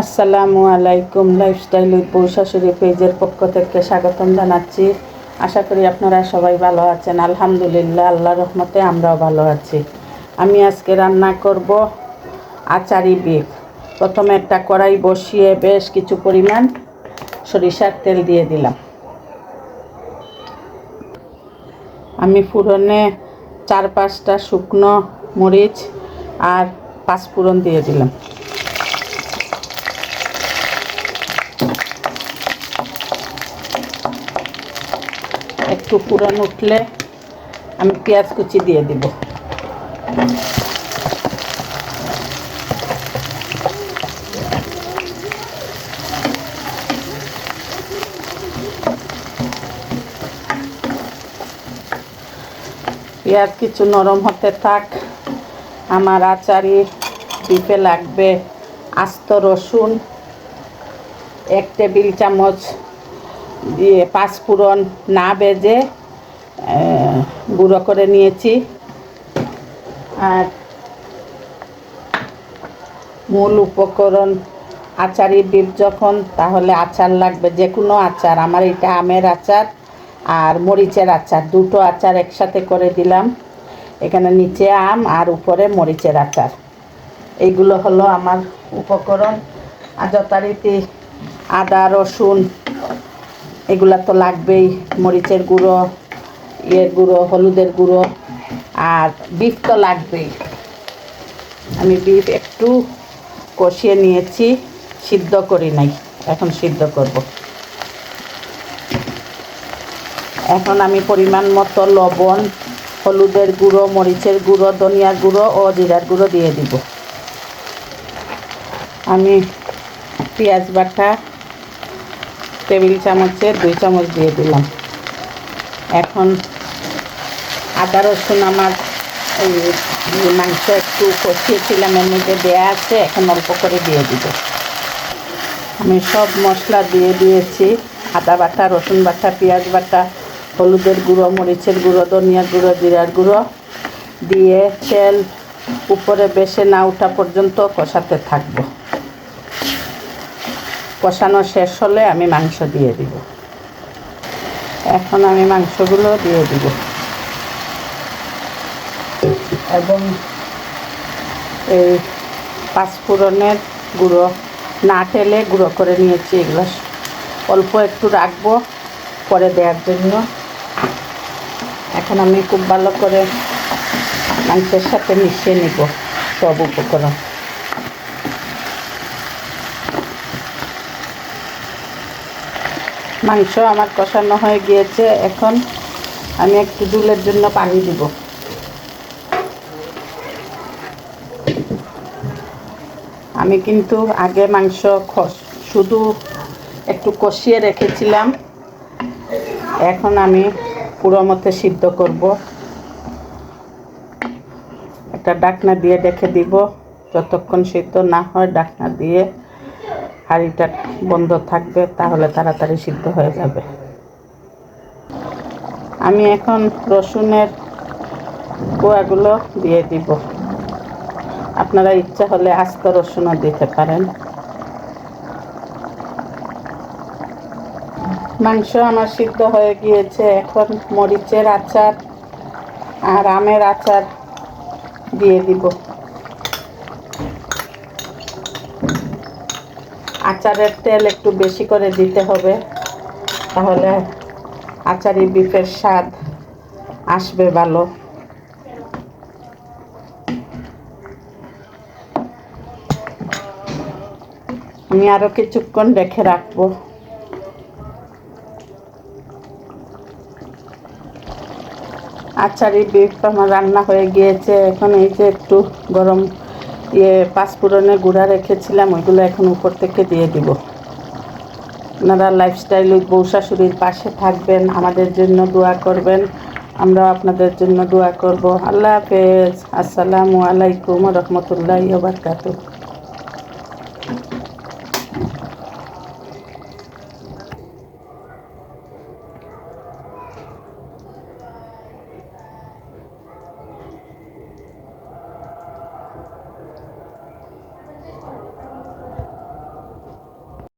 আসসালামু আলাইকুম লাইফস্টাইল বউ শাশুড়ি পেজের পক্ষ থেকে স্বাগতম জানাচ্ছি। আশা করি আপনারা সবাই ভালো আছেন। আলহামদুলিল্লাহ আল্লাহ রহমতে আমরাও ভালো আছি। আমি আজকে রান্না করব আচারি বিফ। প্রথমে একটা কড়াই বসিয়ে বেশ কিছু পরিমাণ সরিষার তেল দিয়ে দিলাম। আমি ফুরনে চার পাঁচটা শুকনো মরিচ আর পাঁচ ফোড়ন দিয়ে দিলাম। একটু পুরান উঠলে আমি পেঁয়াজ কুচি দিয়ে দিব। পেঁয়াজ কিছু নরম হতে থাক। আমার আচারি ডিপে লাগবে আস্ত রসুন, এক টেবিল চামচ দিয়ে পাঁচফোড়ন না বেজে গুঁড়ো করে নিয়েছি। আর মূল উপকরণ আচারি বিপ যখন, তাহলে আচার লাগবে যে কোনো আচার। আমার এটা আমের আচার আর মরিচের আচার, দুটো আচার একসাথে করে দিলাম। এখানে নিচে আম আর উপরে মরিচের আচার। এইগুলো হলো আমার উপকরণ। আর যথারীতি আদা, রসুন এগুলা তো লাগবেই, মরিচের গুঁড়ো, ইয়ের গুঁড়ো, হলুদের গুঁড়ো, আর বিফ তো লাগবেই। আমি বিফ একটু কষিয়ে নিয়েছি, সিদ্ধ করি নাই, এখন সিদ্ধ করব। এখন আমি পরিমাণ মতো লবণ, হলুদের গুঁড়ো, মরিচের গুঁড়ো, ধনিয়ার গুঁড়ো ও জিরার গুঁড়ো দিয়ে দিব। আমি পেঁয়াজ বাটা টেবিল চামচে, দুই চামচ দিয়ে দিলাম। এখন আদা, রসুন, আমার এই মাংস একটু কষিয়েছিলাম, এর মধ্যে দেওয়া আছে, এখন অল্প করে দিয়ে দিব। আমি সব মশলা দিয়ে দিয়েছি, আদা বাটা, রসুন বাটা, পেঁয়াজ বাটা, হলুদের গুঁড়ো, মরিচের গুঁড়ো, ধনিয়ার গুঁড়ো, জিরার গুঁড়ো দিয়ে তেল উপরে বেশে না ওঠা পর্যন্ত কষাতে থাকব। কষানো শেষ হলে আমি মাংস দিয়ে দিব। এখন আমি মাংসগুলো দিয়ে দিব। এবং এই পাঁচফোড়নের গুঁড়ো না টেলে গুঁড়ো করে নিয়েছি এগুলো অল্প একটু রাখব পরে দেওয়ার জন্য। এখন আমি খুব ভালো করে মাংসের সাথে মিশিয়ে নিব সব উপকরণ। মাংস আমার কষানো হয়ে গিয়েছে। এখন আমি একটু দুলের জন্য পানি দিব। আমি কিন্তু আগে মাংস শুধু একটু কষিয়ে রেখেছিলাম। এখন আমি পুরো মতে সিদ্ধ করব। একটা ডাকনা দিয়ে রেখে দিব। যতক্ষণ সিদ্ধ না হয় ডাকনা দিয়ে। হাঁড়িটা বন্ধ থাকবে, তাহলে তাড়াতাড়ি সিদ্ধ হয়ে যাবে। আমি এখন রসুনের কোয়াগুলো দিয়ে দিব। আপনারা ইচ্ছা হলে আস্ত রসুনও দিতে পারেন। মাংস আমার সিদ্ধ হয়ে গিয়েছে, এখন মরিচের আচার আর আমের আচার দিয়ে দিব। আচারের তেল একটু বেশি করে দিতে হবে, তাহলে আচারি বিফের স্বাদ আসবে ভালো। আমি আরও কিছুক্ষণ রেখে রাখব। আচারি বিফ আমার রান্না হয়ে গিয়েছে, এখন এই যে একটু গরম ইয়ে পাঁচফোড়নে গুঁড়া রেখেছিলাম, ওইগুলো এখন উপর থেকে দিয়ে দিব। আপনারা লাইফস্টাইল উইথ বউ শাশুড়ির পাশে থাকবেন, আমাদের জন্য দোয়া করবেন। আমরাও আপনাদের জন্য দোয়া করব। আল্লাহ হাফেজ। আসসালামু আলাইকুম রহমতুল্লাহ বারকাতুহ।